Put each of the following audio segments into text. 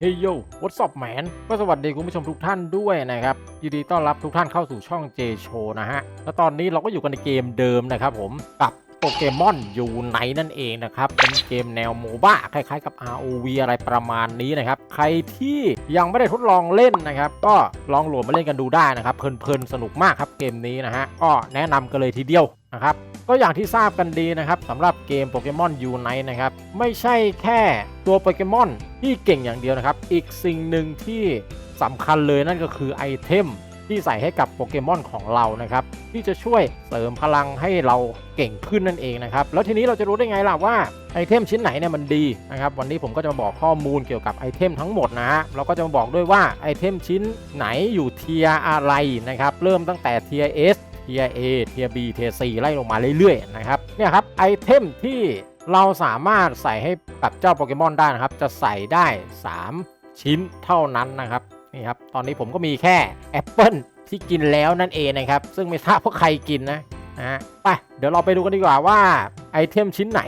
เฮ้ยโย่ what's up man ก็สวัสดีคุณผู้ชมทุกท่านด้วยนะครับยินดีต้อนรับทุกท่านเข้าสู่ช่อง J Show นะฮะ และตอนนี้เราก็อยู่กันในเกมเดิมนะครับผมกับโปเกมอนอยู่ไหนนั่นเองนะครับ เป็นเกมแนวโมบ้าคล้ายๆกับ ROV อะไรประมาณนี้นะครับ ใครที่ยังไม่ได้ทดลองเล่นนะครับ ก็ลองโหลดมาเล่นกันดูได้นะครับ เพลินๆ สนุกมากครับเกมนี้นะฮะ ก็แนะนำกันเลยทีเดียว นะครับก็อย่างที่ทราบกันดีนะครับสำหรับเกมโปเกมอนยูไนนะครับไม่ใช่แค่ตัวโปเกมอนที่เก่งอย่างเดียวนะครับ อีกสิ่งหนึ่งที่สำคัญเลยนั่นก็คือไอเทมที่ใส่ให้กับโปเกมอนของเรานะครับ ที่จะช่วยเสริมพลังให้เราเก่งขึ้นนั่นเองนะครับ แล้วทีนี้เราจะรู้ได้ไงล่ะว่าไอเทมชิ้นไหนเนี่ยมันดีนะครับ วันนี้ผมก็จะมาบอกข้อมูลเกี่ยวกับไอเทมทั้งหมดนะฮะเราก็จะมาบอกด้วยว่าไอเทมชิ้นไหนอยู่เทียอะไรนะครับ เริ่มตั้งแต่เทีย S เทีย A เทีย B เทีย C ไล่ลงมาเรื่อยๆนะครับเนี่ยครับไอเทมที่เราสามารถใส่ให้กับเจ้าโปเกมอนได้นะครับ จะใส่ได้ 3 ชิ้นเท่านั้นนะครับนี่ครับตอนนี้ผมก็มีแค่แอปเปิลที่กินแล้วนั่นเองนะครับ ซึ่งไม่ทราบว่าใครกินนะนะฮะไปเดี๋ยวเราไปดูกันดีกว่าว่าไอเทมชิ้นไหน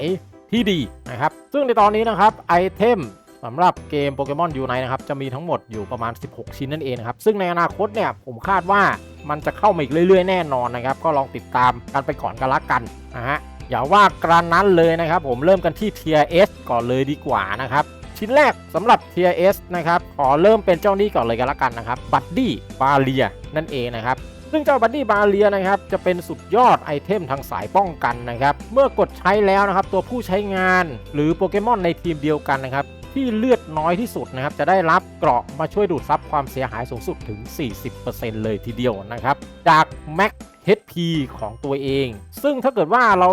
ที่ดีนะครับ ซึ่งในตอนนี้นะครับไอเทมสำหรับเกมโปเกมอนยูไนนะครับ จะมีทั้งหมดอยู่ประมาณ 16 ชิ้นนั่นเองนะครับ ซึ่งในอนาคตเนี่ยผมคาดว่า มันจะเข้ามาอีกเรื่อยๆแน่นอนนะครับ ก็ลองติดตามกันไปก่อนกันละกันนะฮะอย่าว่ากระนั้นเลยนะครับ ผมเริ่มกันที่เทีย S ก่อนเลยดีกว่านะครับชิ้นแรกสำหรับเทีย S นะครับขอเริ่มเป็นเจ้านี้ก่อนเลยกันละกันนะครับบัดดี้บาเลียนั่นเองนะครับซึ่งเจ้าบัดดี้บาเลียนะครับจะเป็นสุดยอดไอเทมทางสายป้องกันนะครับ เมื่อกดใช้แล้วนะครับ ตัวผู้ใช้งานหรือโปเกมอนในทีมเดียวกันนะครับ ที่เลือดน้อยที่สุดนะครับ จะได้รับเกราะมาช่วยดูดซับความเสียหายสูงสุดถึง 40%เลยทีเดียวนะครับ จาก Max HP ของตัวเอง ซึ่งถ้าเกิดว่าเรา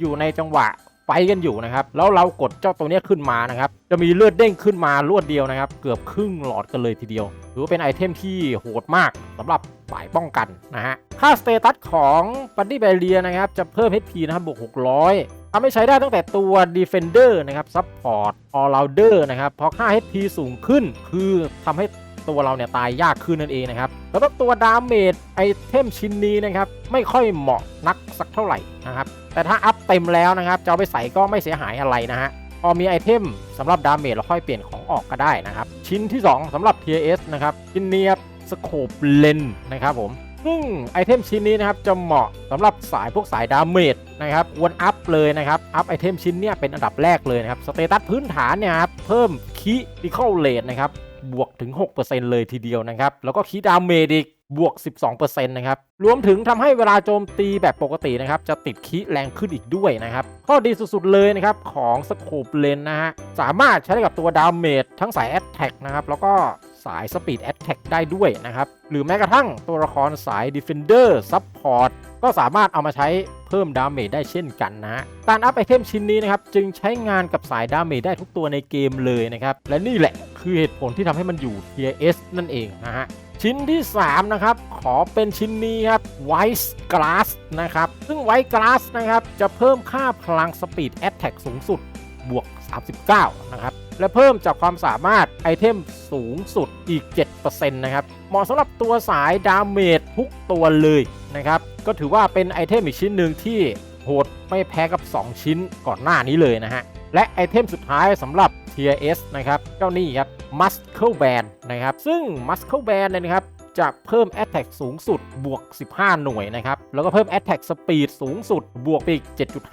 อยู่ในจังหวะไฟกันอยู่นะครับ แล้วเรากดเจ้าตัวนี้ขึ้นมานะครับ จะมีเลือดเด้งขึ้นมารวดเดียวนะครับ เกือบครึ่งหลอดกันเลยทีเดียว ถือว่าเป็นไอเทมที่โหดมากสำหรับฝ่ายป้องกันนะฮะ ค่าสเตตัสของบั d ดี้ b บเลียนะครับ จะเพิ่ม HP นะครับบวก 600 ทำให้ใช้ได้ตั้งแต่ตัว Defender นะครับ Support All Rounder นะครับ เพราะค่า HP สูงขึ้น คือทำให้ตัวเราเนี่ยตายยากขึ้นนั่นเองนะครับแล้วก็ตัวดาเมจไอเทมชิ้นนี้นะครับไม่ค่อยเหมาะนักสักเท่าไหร่นะครับ แต่ถ้าอัพเต็มแล้วนะครับจะเอาไปใส่ก็ไม่เสียหายอะไรนะฮะพอมีไอเทมสำหรับดาเมจเราค่อยเปลี่ยนของออกก็ได้นะครับ ชิ้นที่ 2สำหรับ TS นะครับชิ้นนี้ครับสโคปเลนนะครับผม ซึ่งไอเทมชิ้นนี้นะครับจะเหมาะสำหรับสายพวกสายดาเมจนะครับวนอัพเลยนะครับอัพไอเทมชิ้นเนี้ยเป็นอันดับแรกเลยนะครับสเตตัสพื้นฐานเนี่ยครับเพิ่มคีดิคอลเลทนะครับบวกถึง 6%เลยทีเดียวนะครับ แล้วก็คีดาเมจอีก บวก 12%นะครับ รวมถึงทำให้เวลาโจมตีแบบปกตินะครับ จะติดคีแรงขึ้นอีกด้วยนะครับ ข้อดีสุดๆเลยนะครับ ของสโคปเลนนะฮะ สามารถใช้กับตัวดาเมจทั้งสายแอตแทกนะครับ แล้วก็สายสปีดแอตแทกได้ด้วยนะครับ หรือแม้กระทั่งตัวละครสาย Defender Support ก็สามารถเอามาใช้เพิ่มดาเมจได้เช่นกันนะฮะการอัพไอเทมชิ้นนี้นะครับ จึงใช้งานกับสายดาเมจได้ทุกตัวในเกมเลยนะครับ และนี่แหละคือเหตุผลที่ทำให้มันอยู่ Tier S นั่นเองนะฮะ ชิ้นที่ 3 นะครับ ขอเป็นชิ้นนี้ครับ White Glass นะครับ ซึ่ง White Glass นะครับ จะเพิ่มค่าพลัง Speed Attack สูงสุด บวก 39 นะครับ และเพิ่มจากความสามารถไอเทมสูงสุดอีก 7%นะครับ เหมาะสำหรับตัวสายดาเมจทุกตัวเลยนะครับ ก็ถือว่าเป็นไอเทมอีกชิ้นหนึ่งที่ หดไม่แพ้กับ 2 ชิ้นก่อนหน้านี้เลยนะฮะ และไอเทมสุดท้ายสำหรับ Tier S นะครับเจ้านี่ครับ Muscle Band นะครับ ซึ่ง Muscle Band เนี่ยนะครับจะเพิ่ม Attack สูงสุดบวก 15 หน่วยนะครับ แล้วก็เพิ่ม Attack Speed สูงสุดบวกไปอีก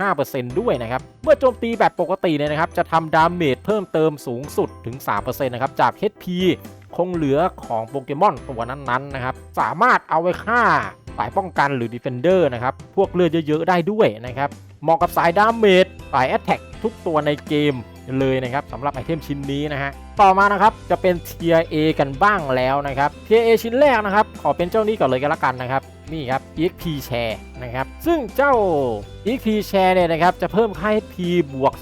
7.5%ด้วยนะครับ เมื่อโจมตีแบบปกติเนี่ยนะครับ จะทำดาเมจเพิ่มเติมสูงสุดถึง 3%นะครับ จาก HP คงเหลือของโปเกมอนตัวนั้นๆนะครับ สามารถเอาไว้ฆ่า สายป้องกันหรือ Defender นะครับ พวกเลือดเยอะ ๆ ได้ด้วยนะครับ เหมาะกับสายดาเมจสาย Attack ทุกตัวในเกมเลยนะครับสำหรับไอเทมชิ้นนี้นะฮะต่อมานะครับจะเป็น Tier A กันบ้างแล้วนะครับ Tier A ชิ้นแรกนะครับขอเป็นเจ้านี้ก่อนเลยกันละกันนะครับนี่ครับ EXP Share นะครับซึ่งเจ้า EXP Share เนี่ยนะครับจะเพิ่มค่า HP บวก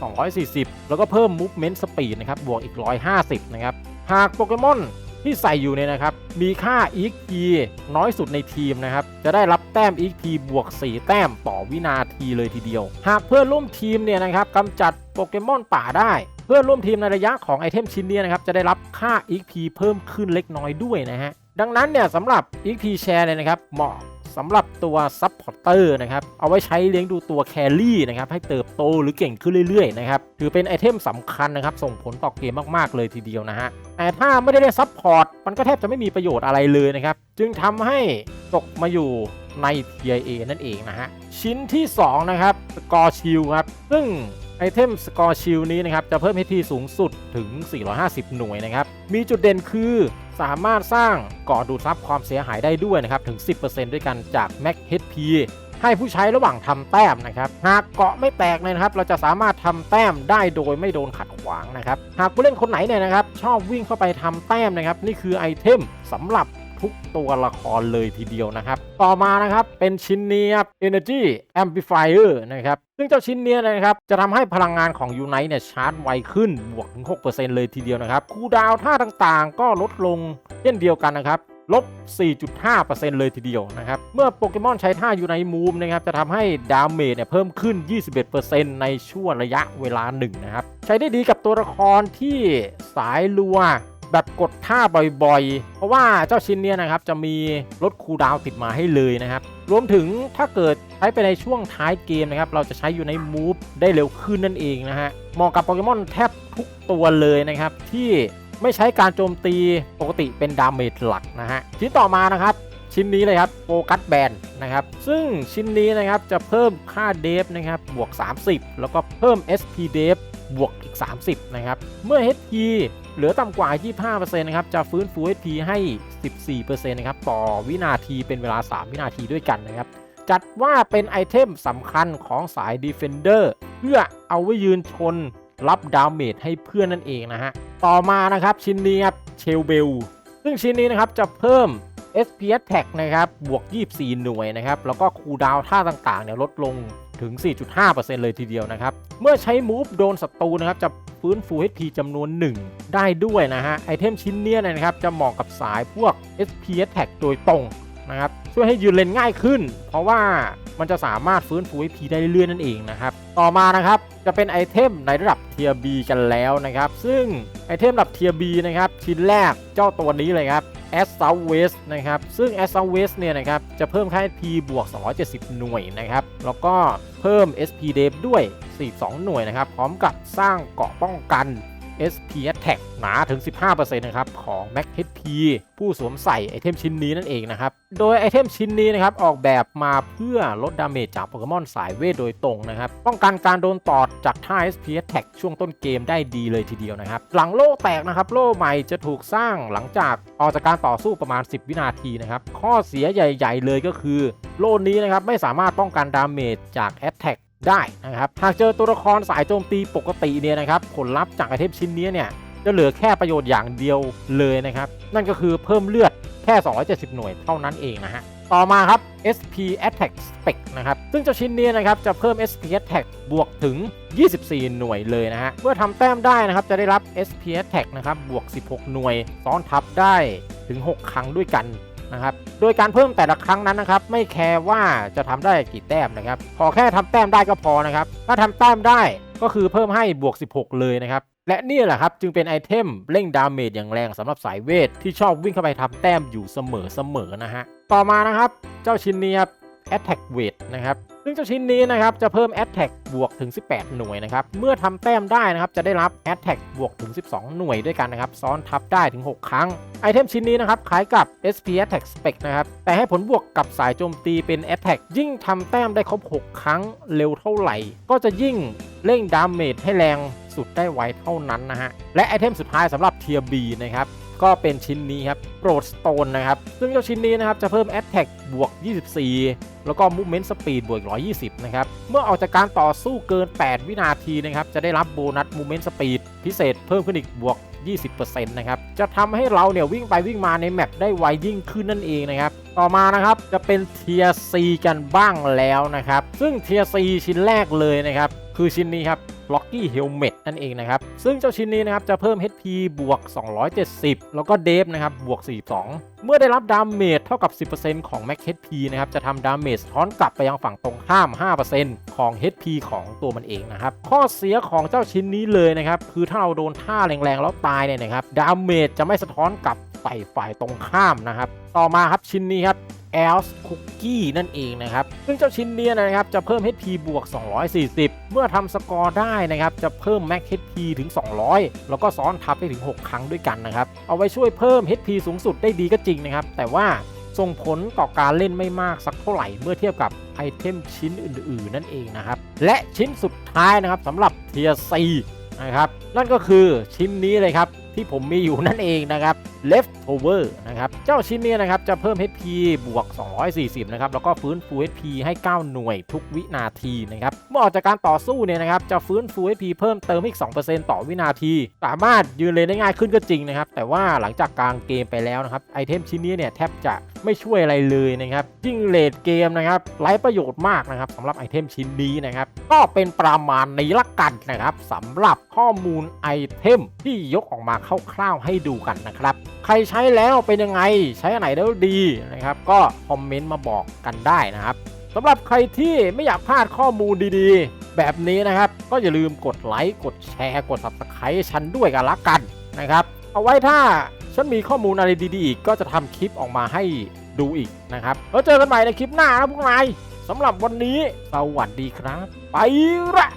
240 แล้วก็เพิ่ม Movement Speed นะครับบวกอีก 150 นะครับหากโปเกมอน ที่ใส่อยู่เนี่ยนะครับ มีค่า EXP น้อยสุดในทีมนะครับ จะได้รับแต้ม EXP บวก 4 แต้มต่อวินาทีเลยทีเดียว หากเพื่อนร่วมทีมเนี่ยนะครับกำจัดโปเกมอนป่าได้ เพื่อนร่วมทีมในระยะของไอเทมชิ้นนี้นะครับ จะได้รับค่า EXP เพิ่มขึ้นเล็กน้อยด้วยนะฮะดังนั้นเนี่ยสำหรับ EXP แชร์เนี่ยนะครับเหมาะ สำหรับตัวซับพอร์เตอร์นะครับ เอาไว้ใช้เลี้ยงดูตัวแครี่นะครับ ให้เติบโตหรือเก่งขึ้นเรื่อยๆนะครับ ถือเป็นไอเทมสำคัญนะครับ ส่งผลต่อเกมมากๆเลยทีเดียวนะฮะ แต่ถ้าไม่ได้เล่นซับพอร์ต มันก็แทบจะไม่มีประโยชน์อะไรเลยนะครับ จึงทำให้ตกมาอยู่ใน TIA นั่นเองนะฮะ ชิ้นที่ 2 นะครับสกอร์ชิลครับ ซึ่ง ไอเทมสกอร์ชิลนี้นะครับจะเพิ่ม HP สูงสุดถึง 450 หน่วยนะครับ มีจุดเด่นคือสามารถสร้างก่อดูดซับความเสียหายได้ด้วยนะครับ ถึง 10%ด้วยกันจาก Max HP ให้ผู้ใช้ระหว่างทำแต้มนะครับ หากเกาะไม่แตกเลยนะครับ เราจะสามารถทำแต้มได้โดยไม่โดนขัดขวางนะครับ หากผู้เล่นคนไหนเนี่ยนะครับ ชอบวิ่งเข้าไปทำแต้มนะครับ นี่คือไอเทมสำหรับ ทุกตัวละครเลยทีเดียวนะครับ ต่อมานะครับเป็นชิ้นนี้ครับ Energy Amplifier นะครับซึ่งเจ้าชิ้นเนี้ยนะครับจะทำให้พลังงานของ Unite เนี่ยชาร์จไวขึ้นบวกถึง 6%เลยทีเดียวนะครับคูดาวท่าต่างๆ ก็ลดลงเช่นเดียวกันนะครับลบ 4.5%เลยทีเดียวนะครับ เมื่อโปเกมอนใช้ท่าอยู่ในมูมนะครับ จะทำให้ดาเมจเนี่ยเพิ่มขึ้น 21%ในช่วงระยะเวลาหนึ่งนะครับ ใช้ได้ดีกับตัวละครที่สายลัว แบบกดท่าบ่อยๆ เพราะว่าเจ้าชิ้นเนี้ยนะครับจะมีลดคูลดาวติดมาให้เลยนะครับ รวมถึงถ้าเกิดใช้ไปในช่วงท้ายเกมนะครับ เราจะใช้อยู่ในมูฟได้เร็วขึ้นนั่นเองนะฮะเหมาะกับโปเกมอนแทบทุกตัวเลยนะครับ ที่ไม่ใช้การโจมตีปกติเป็นดาเมจหลักนะฮะชิ้นต่อมานะครับชิ้นนี้เลยครับโฟกัสแบนนะครับ ซึ่งชิ้นนี้นะครับจะเพิ่มค่าเดฟนะครับบวก 30 แล้วก็เพิ่ม SP เดฟ บวกอีก 30 นะครับ เมื่อ HP เหลือต่ำกว่า 25%นะครับ จะฟื้นฟู HP ให้ 14%นะครับ ต่อวินาทีเป็นเวลา 3 วินาทีด้วยกันนะครับ จัดว่าเป็นไอเทมสำคัญของสาย Defender เพื่อเอาไว้ยืนชนรับดาเมจให้เพื่อนนั่นเองนะฮะ ต่อมานะครับชิ้นนี้ครับเชลเบล ซึ่งชิ้นนี้นะครับจะเพิ่ม SPS Tag นะครับ บวก 24 หน่วยนะครับ แล้วก็คูลดาวท่าต่างๆเนี่ยลดลง ถึง 4.5%เลยทีเดียวนะครับ เมื่อใช้มูฟโดนศัตรูนะครับ จะฟื้นฟู HP จำนวน 1 ได้ด้วยนะฮะ ไอเทมชิ้นเนี้ยนะครับ จะเหมาะกับสายพวก SPS Tag โดยตรงนะครับ ช่วยให้ยืนเลนง่ายขึ้น เพราะว่ามันจะสามารถฟื้นฟู HP ได้เรื่อยๆนั่นเองนะครับ ต่อมานะครับ จะเป็นไอเทมในระดับเทียร์ B กันแล้วนะครับ ซึ่งไอเทมระดับเทียร์ B นะครับ ชิ้นแรกเจ้าตัวนี้เลยครับ a s s o u t West นะครับ ซึ่ง a s s o u t West เนี่ยนะครับ จะเพิ่มค่า SP บวก 270 หน่วยนะครับ แล้วก็เพิ่ม SP d e v ด้วย 42 หน่วยนะครับ พร้อมกับสร้างเกาะป้องกัน SP Attack หนาถึง 15%นะครับของ Max HP ผู้สวมใส่ไอเทมชิ้นนี้นั่นเองนะครับ โดยไอเทมชิ้นนี้นะครับออกแบบมาเพื่อลดดาเมจจากโปเกมอนสายเวทโดยตรงนะครับ ป้องกันการโดนตอดจากท่า SP Attack ช่วงต้นเกมได้ดีเลยทีเดียวนะครับ หลังโล่แตกนะครับ โล่ใหม่จะถูกสร้างหลังจากออกจากการต่อสู้ประมาณ 10 วินาทีนะครับ ข้อเสียใหญ่ ๆ เลยก็คือ โล่นี้นะครับไม่สามารถป้องกันดาเมจจาก Attack ได้นะครับ หากเจอตัวละครสายโจมตีปกติเนี่ยนะครับ ผลลัพธ์จากไอเทมชิ้นนี้เนี่ยจะเหลือแค่ประโยชน์อย่างเดียวเลยนะครับ นั่นก็คือเพิ่มเลือดแค่ 270 หน่วยเท่านั้นเองนะฮะ ต่อมาครับ SP Attack Spec นะครับ ซึ่งเจ้าชิ้นนี้นะครับจะเพิ่ม SP Attack บวกถึง 24 หน่วยเลยนะฮะ เมื่อทำแต้มได้นะครับจะได้รับ SP Attack นะครับบวก 16 หน่วยซ้อนทับได้ถึง 6 ครั้งด้วยกัน นะครับ โดยการเพิ่มแต่ละครั้งนั้นนะครับ ไม่แคร์ว่าจะทำได้กี่แต้มนะครับ ขอแค่ทำแต้มได้ก็พอนะครับ ถ้าทำแต้มได้ก็คือเพิ่มให้บวก 16 เลยนะครับ และนี่แหละครับจึงเป็นไอเทมเร่งดาเมจอย่างแรงสำหรับสายเวทที่ชอบวิ่งเข้าไปทำแต้มอยู่เสมอๆนะฮะ ต่อมานะครับ เจ้าชิ้นนี้ครับ Attack Weight นะครับซึ่งเจ้าชิ้นนี้นะครับจะเพิ่ม Attack บวกถึง 18 หน่วยนะครับเมื่อทำแต้มได้นะครับจะได้รับ Attack บวกถึง 12 หน่วยด้วยกันนะครับซ้อนทับได้ถึง 6 ครั้งไอเทมชิ้นนี้นะครับคล้ายกับ SP Attack Spec นะครับแต่ให้ผลบวกกับสายโจมตีเป็น Attack ยิ่งทำแต้มได้ครบ 6 ครั้งเร็วเท่าไหร่ ก็จะยิ่งเร่งดาเมจให้แรงสุดได้ไวเท่านั้นนะฮะและไอเทมสุดท้ายสำหรับเทียร์ B นะครับก็เป็นชิ้นนี้ครับโปรดสโตนนะครับ ซึ่งเจ้าชิ้นนี้นะครับจะเพิ่ม Attack บวก 24 แล้วก็มูเมนต์สปีดบวก120 นะครับ เมื่อออกจากการต่อสู้เกิน 8 วินาทีนะครับ จะได้รับโบนัสมูเมนต์สปีดพิเศษเพิ่มขึ้นอีกบวก 20%นะครับ จะทำให้เราเนี่ยวิ่งไปวิ่งมาในแมปได้ไวยิ่งขึ้นนั่นเองนะครับ ต่อมานะครับจะเป็นเทียร์กันบ้างแล้วนะครับ ซึ่งเทียร์ชิ้นแรกเลยนะครับ คือชิ้นนี้ครับ Rocky Helmet นั่นเองนะครับ ซึ่งเจ้าชิ้นนี้นะครับจะเพิ่ม HP บวก 270 แล้วก็เดฟนะครับบวก 42 เมื่อได้รับดาเมจเท่ากับ 10%ของ Max HP นะครับจะทำดาเมจสะท้อนกลับไปยังฝั่งตรงข้าม 5%ของ HP ของตัวมันเองนะครับ ข้อเสียของเจ้าชิ้นนี้เลยนะครับ คือถ้าเราโดนท่าแรงๆ แล้วตายเนี่ยนะครับดาเมจจะไม่สะท้อนกลับใส่ฝ่ายตรงข้ามนะครับ ต่อมาครับชิ้นนี้ครับ else cookie นั่นเองนะครับ ซึ่งเจ้าชิ้นเนี้ยนะครับ จะเพิ่ม HP บวก 240 เมื่อทำสกอร์ได้นะครับ จะเพิ่ม max HP ถึง 200 แล้วก็ซ้อนทับได้ถึง 6 ครั้งด้วยกันนะครับ เอาไว้ช่วยเพิ่ม HP สูงสุดได้ดีก็จริงนะครับ แต่ว่าส่งผลต่อการเล่นไม่มากสักเท่าไหร่เมื่อเทียบกับไอเทมชิ้นอื่น ๆ นั่นเองนะครับ และชิ้นสุดท้ายนะครับสำหรับเทียร์4นะครับ นั่นก็คือชิ้นนี้เลยครับ ที่ผมมีอยู่นั่นเองนะครับ leftover นะครับ เจ้าชิ้นนี้นะครับจะเพิ่ม HP บวก 240 นะครับ แล้วก็ฟื้นฟู HP ให้ 9 หน่วยทุกวินาทีนะครับ เมื่อออกจากการต่อสู้เนี่ยนะครับ จะฟื้นฟู HP เพิ่มเติมอีก 2%ต่อวินาที สามารถยืนเลนได้ง่ายขึ้นก็จริงนะครับ แต่ว่าหลังจากกลางเกมไปแล้วนะครับ ไอเทมชิ้นนี้เนี่ยแทบจะไม่ช่วยอะไรเลยนะครับยิ่งเลดเกมนะครับไร้ประโยชน์มากนะครับสำหรับไอเทมชิ้นนี้นะครับ ก็เป็นประมาณนี้ละกันนะครับสำหรับข้อมูลไอเทมที่ยกออกมาคร่าวๆให้ดูกันนะครับ ใครใช้แล้วเป็นยังไงใช้อันไหนแล้วดีนะครับ ก็คอมเมนต์มาบอกกันได้นะครับสำหรับใครที่ไม่อยากพลาดข้อมูลดีๆ แบบนี้นะครับ ก็อย่าลืมกดไลค์กดแชร์กด Subscribe ฉันด้วยกันละกันนะครับ เอาไว้ถ้าฉันมีข้อมูลอะไรดีๆอีกก็จะทำคลิปออกมาให้ดูอีกนะครับแล้วเจอกันใหม่ในคลิปหน้านะพวกนายสำหรับวันนี้สวัสดีครับ ไปละ